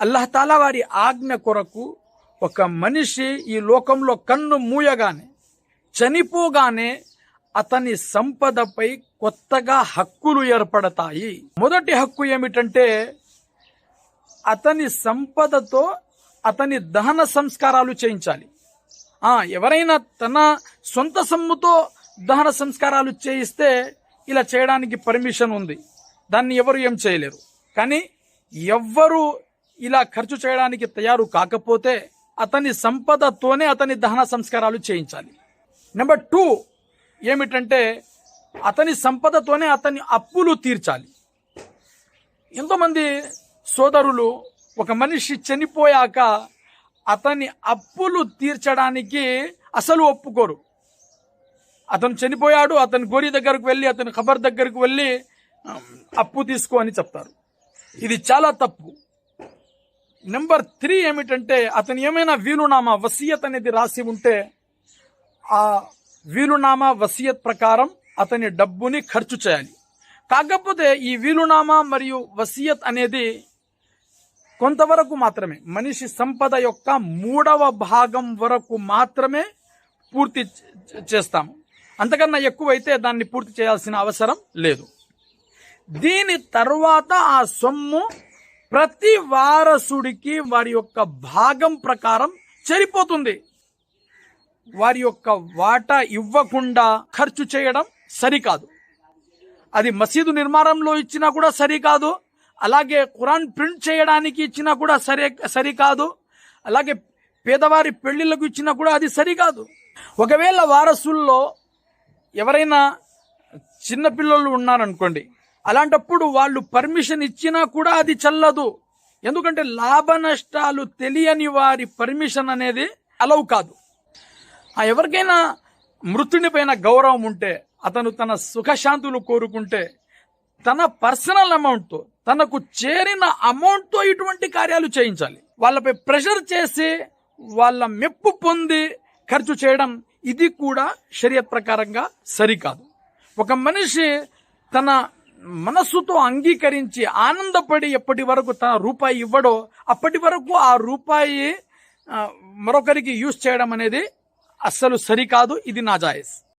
అల్లహతాలా వారి ఆజ్ఞ కొరకు ఒక మనిషి ఈ లోకంలో కన్ను మూయగానే చనిపోగానే అతని సంపదపై కొత్తగా హక్కులు ఏర్పడతాయి. మొదటి హక్కు ఏమిటంటే అతని సంపదతో అతని దహన సంస్కారాలు చేయించాలి. ఎవరైనా తన సొంత సొమ్ముతో దహన సంస్కారాలు చేయిస్తే ఇలా చేయడానికి పర్మిషన్ ఉంది. దాన్ని ఎవరు ఏం చేయలేరు. కానీ ఎవ్వరు ఇలా ఖర్చు చేయడానికి తయారు కాకపోతే అతని సంపదతోనే అతని దహన సంస్కారాలు చేయించాలి. నెంబర్ టూ ఏమిటంటే అతని సంపదతోనే అతని అప్పులు తీర్చాలి. ఎంతోమంది సోదరులు ఒక మనిషి చనిపోయాక అతని అప్పులు తీర్చడానికి అసలు ఒప్పుకోరు. అతను చనిపోయాడు అతని గోరి దగ్గరకు వెళ్ళి అతని ఖబర్ దగ్గరకు వెళ్ళి అప్పు తీసుకో అని చెప్తారు. ఇది చాలా తప్పు. నెంబర్ త్రీ ఏమిటంటే అతను ఏమైనా వీలునామా వసీయత్ అనేది రాసి ఉంటే ఆ వీలునామా వసీయత్ ప్రకారం అతని డబ్బుని ఖర్చు చేయాలి. కాకపోతే ఈ వీలునామా మరియు వసీయత్ అనేది కొంతవరకు మాత్రమే మనిషి సంపద యొక్క మూడవ భాగం వరకు మాత్రమే పూర్తి చే- చేస్తాము. అంతకన్నా ఎక్కువైతే దాన్ని పూర్తి చేయాల్సిన అవసరం లేదు. దీని తర్వాత ఆ సొమ్ము ప్రతి వారసుడికి వారి యొక్క భాగం ప్రకారం చెరిపోతుంది. వారి యొక్క వాటా ఇవ్వకుండా ఖర్చు చేయడం సరికాదు. అది మసీదు నిర్మాణంలో ఇచ్చినా కూడా సరికాదు. అలాగే ఖురాన్ ప్రింట్ చేయడానికి ఇచ్చినా కూడా సరే సరికాదు. అలాగే పేదవారి పెళ్ళిళ్ళకు ఇచ్చినా కూడా అది సరికాదు. ఒకవేళ వారసుల్లో ఎవరైనా చిన్నపిల్లలు ఉన్నారనుకోండి అలాంటప్పుడు వాళ్ళు పర్మిషన్ ఇచ్చినా కూడా అది చల్లదు. ఎందుకంటే లాభ నష్టాలు తెలియని వారి పర్మిషన్ అనేది అలవ్ కాదు. ఆ ఎవరికైనా మృతుని పైన గౌరవం ఉంటే అతను తన సుఖశాంతులు కోరుకుంటే తన పర్సనల్ అమౌంట్తో తనకు చేరిన అమౌంట్తో ఇటువంటి కార్యాలు చేయించాలి. వాళ్ళపై ప్రెషర్ చేసి వాళ్ళ మెప్పు పొంది ఖర్చు చేయడం ఇది కూడా శరీర ప్రకారంగా సరికాదు. ఒక మనిషి తన మనస్సుతో అంగీకరించి ఆనందపడి ఎప్పటి వరకు తన రూపాయి ఇవ్వడో అప్పటి వరకు ఆ రూపాయి మరొకరికి యూజ్ చేయడం అనేది అస్సలు సరికాదు ఇది నాజాయిజ్